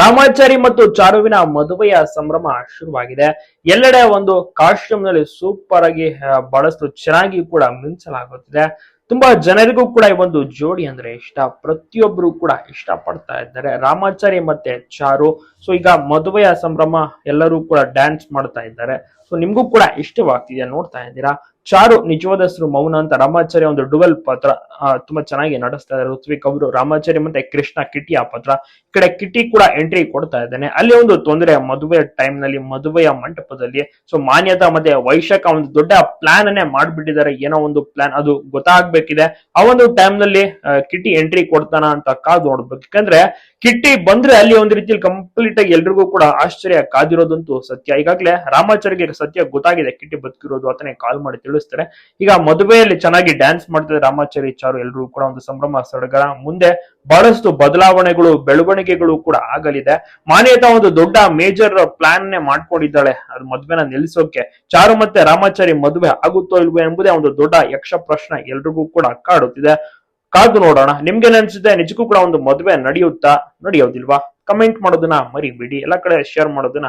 ರಾಮಾಚಾರಿ ಮತ್ತು ಚಾರುವಿನ ಮದುವೆಯ ಸಂಭ್ರಮ ಶುರುವಾಗಿದೆ. ಎಲ್ಲೆಡೆ ಒಂದು ಕಾಸ್ಟ್ಯೂಮ್ನಲ್ಲಿ ಸೂಪರ್ ಆಗಿ ಬಹಳಷ್ಟು ಚೆನ್ನಾಗಿ ಕೂಡ ಮಿಂಚಲಾಗುತ್ತಿದೆ. ತುಂಬಾ ಜನರಿಗೂ ಕೂಡ ಈ ಒಂದು ಜೋಡಿ ಅಂದ್ರೆ ಇಷ್ಟ. ಪ್ರತಿಯೊಬ್ಬರು ಕೂಡ ಇಷ್ಟ ಪಡ್ತಾ ಇದ್ದಾರೆ. ರಾಮಾಚಾರಿ ಮತ್ತೆ ಚಾರು. ಸೊ ಈಗ ಮದುವೆಯ ಸಂಭ್ರಮ ಎಲ್ಲರೂ ಕೂಡ ಡ್ಯಾನ್ಸ್ ಮಾಡ್ತಾ ಇದ್ದಾರೆ. ಸೊ ನಿಮ್ಗೂ ಕೂಡ ಇಷ್ಟವಾಗ್ತಿದೆ ನೋಡ್ತಾ ಇದ್ದೀರಾ? ಚಾರು ನಿಜವಾದ ಹೆಸರು ಮೌನ ಅಂತ ರಾಮಾಚಾರ್ಯ ಒಂದು ಡುವೆಲ್ ಪಾತ್ರ ತುಂಬಾ ಚೆನ್ನಾಗಿ ನಡೆಸ್ತಾ ಇದ್ದಾರೆ. ಋತ್ವಿಕ್ ಅವರು ರಾಮಾಚಾರ್ಯ ಮತ್ತೆ ಕೃಷ್ಣ ಕಿಟಿ ಆ ಪಾತ್ರ. ಈ ಕಡೆ ಕಿಟಿ ಕೂಡ ಎಂಟ್ರಿ ಕೊಡ್ತಾ ಇದ್ದಾನೆ. ಅಲ್ಲಿ ಒಂದು ತೊಂದರೆ, ಮದುವೆ ಟೈಮ್ನಲ್ಲಿ ಮದುವೆಯ ಮಂಟಪದಲ್ಲಿ ಸೊ ಮಾನ್ಯತಾ ಮತ್ತೆ ವೈಶಾಖ ಒಂದು ದೊಡ್ಡ ಪ್ಲಾನ್ ಅನ್ನೇ ಮಾಡ್ಬಿಟ್ಟಿದ್ದಾರೆ. ಏನೋ ಒಂದು ಪ್ಲಾನ್ ಅದು ಗೊತ್ತಾಗ್ಬೇಕಿದೆ ಆ ಒಂದು ಟೈಮ್ನಲ್ಲಿ ಕಿಟ್ಟಿ ಎಂಟ್ರಿ ಕೊಡ್ತಾನ ಅಂತ ಕಾದು ನೋಡ್ಬೇಕು. ಯಾಕಂದ್ರೆ, ಕಿಟ್ಟಿ ಬಂದ್ರೆ ಅಲ್ಲಿ ಒಂದ್ ರೀತಿಯಲ್ಲಿ ಕಂಪ್ಲೀಟ್ ಆಗಿ ಎಲ್ರಿಗೂ ಕೂಡ ಆಶ್ಚರ್ಯ ಕಾದಿರೋದಂತೂ ಸತ್ಯ. ಈಗಾಗಲೇ ರಾಮಾಚಾರ್ಯಗೆ ಸತ್ಯ ಗೊತ್ತಾಗಿದೆ, ಕಿಟ್ಟಿ ಬದುಕಿರೋದು ಆತನೇ ಕಾಲ್ ಮಾಡಿ ತಿಳಿಸ್ತಾರೆ. ಈಗ ಮದುವೆಯಲ್ಲಿ ಚೆನ್ನಾಗಿ ಡ್ಯಾನ್ಸ್ ಮಾಡ್ತಾರೆ ರಾಮಾಚಾರಿ ಚಾರು ಎಲ್ರಿಗೂ ಕೂಡ ಒಂದು ಸಂಭ್ರಮ ಸಡಗರ. ಮುಂದೆ ಬಹಳಷ್ಟು ಬದಲಾವಣೆಗಳು, ಬೆಳವಣಿಗೆಗಳು ಕೂಡ ಆಗಲಿದೆ. ಮಾನ್ಯತಾ ಒಂದು ದೊಡ್ಡ ಮೇಜರ್ ಪ್ಲಾನ್ ನೇ ಮಾಡ್ಕೊಂಡಿದ್ದಾಳೆ, ಅದು ಮದ್ವೆನ ನಿಲ್ಲಿಸೋಕೆ. ಚಾರು ಮತ್ತೆ ರಾಮಾಚಾರಿ ಮದುವೆ ಆಗುತ್ತೋ ಇಲ್ವೋ ಎಂಬುದೇ ಒಂದು ದೊಡ್ಡ ಯಕ್ಷ ಪ್ರಶ್ನೆ ಎಲ್ರಿಗೂ ಕೂಡ ಕಾಡುತ್ತಿದೆ. ಕಾದು ನೋಡೋಣ. ನಿಮ್ಗೆ ಅನ್ಸುತ್ತೆ ನಿಜಕ್ಕೂ ಕೂಡ ಒಂದು ಮದುವೆ ನಡೆಯುತ್ತಾ ನಡೆಯೋದಿಲ್ವಾ? ಕಮೆಂಟ್ ಮಾಡೋದನ್ನ ಮರಿಬೇಡಿ. ಎಲ್ಲ ಕಡೆ ಶೇರ್ ಮಾಡೋದನ್ನ